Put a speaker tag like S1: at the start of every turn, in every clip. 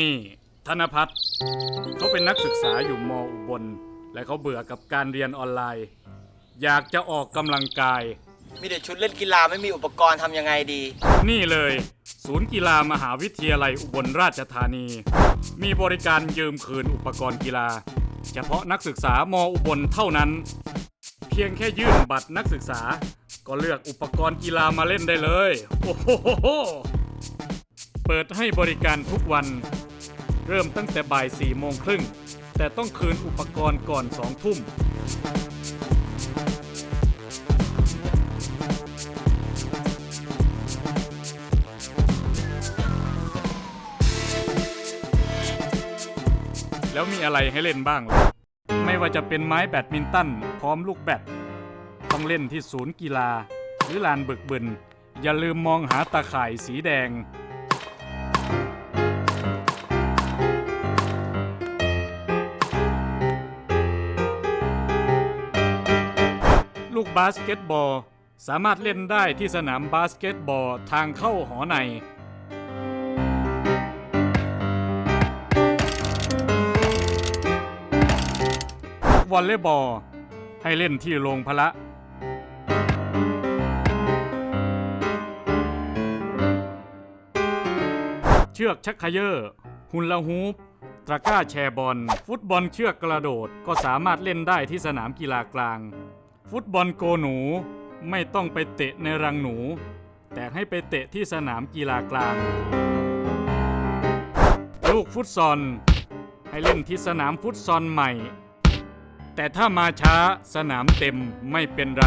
S1: นี่ ธนพัฒน์เขาเป็นนักศึกษาอยู่มอุบล และเขาเบื่อกับการเรียนออนไลน์ อยากจะออกกำลังกาย
S2: มีแต่ชุดเล่นกีฬาไม่มีอุปกรณ์ทำยังไงดี
S1: นี่เลย ศูนย์กีฬามหาวิทยาลัยอุบลราชธานี มีบริการยืมคืนอุปกรณ์กีฬา เฉพาะนักศึกษามอุบลเท่านั้น เพียงแค่ยื่นบัตรนักศึกษา ก็เลือกอุปกรณ์กีฬามาเล่นได้เลย โอ้โห เปิดให้บริการทุกวัน เริ่มตั้งแต่บ่ายสี่โมงครึ่ง แต่ต้องคืนอุปกรณ์ก่อนสองทุ่ม แล้วมีอะไรให้เล่นบ้างล่ะไม่ว่าจะเป็นไม้แบดมินตัน พร้อมลูกแบด ต้องเล่นที่ศูนย์กีฬา หรือลานบึกบึน อย่าลืมมองหาตาข่ายสีแดง ลูกบาสเกตบอล สามารถเล่นได้ที่สนามบาสเกตบอลทางเข้าหอใน วอลเลย์บอล ให้เล่นที่โรงพละ เชือกชักเขยอร์หุนลาฮูปตะกร้าแชร์บอล ฟุตบอลเชือกกระโดดก็สามารถเล่นได้ที่สนามกีฬากลาง ฟุตบอลโกหนูไม่ต้องไปเตะในรังหนู แต่ให้ไปเตะที่สนามกีฬากลาง ลูกฟุตซอล ให้เล่นที่สนามฟุตซอลใหม่ แต่ถ้ามาช้าสนามเต็มไม่เป็นไร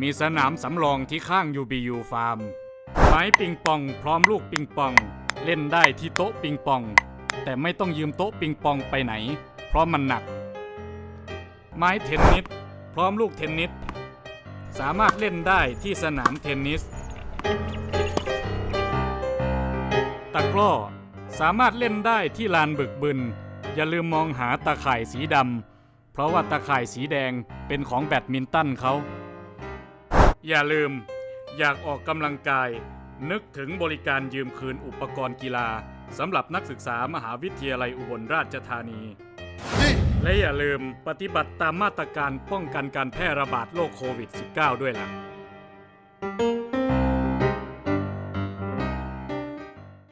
S1: มีสนามสำรองที่ข้าง UBU ฟาร์มไม้ปิงปองพร้อมลูกปิงปอง เล่นได้ที่โต๊ะปิงปอง แต่ไม่ต้องยืมโต๊ะปิงปองไปไหน เพราะมันหนัก ไม้เทนนิส พร้อมลูกเทนนิส สามารถเล่นได้ที่สนามเทนนิส ตะกร้อ สามารถเล่นได้ที่ลานบึกบึน อย่าลืมมองหาตาข่ายสีดำ เพราะว่าตาข่ายสีแดงเป็นของแบดมินตันเขา อย่าลืมอยากออกกำลังกาย นึกถึงบริการยืมคืนอุปกรณ์กีฬาสำหรับนักศึกษามหาวิทยาลัยอุบลราชธานี และอย่าลืมปฏิบัติตามมาตรการป้องกันการแพร่ระบาดโรคโควิด -19 ด้วยล่ะ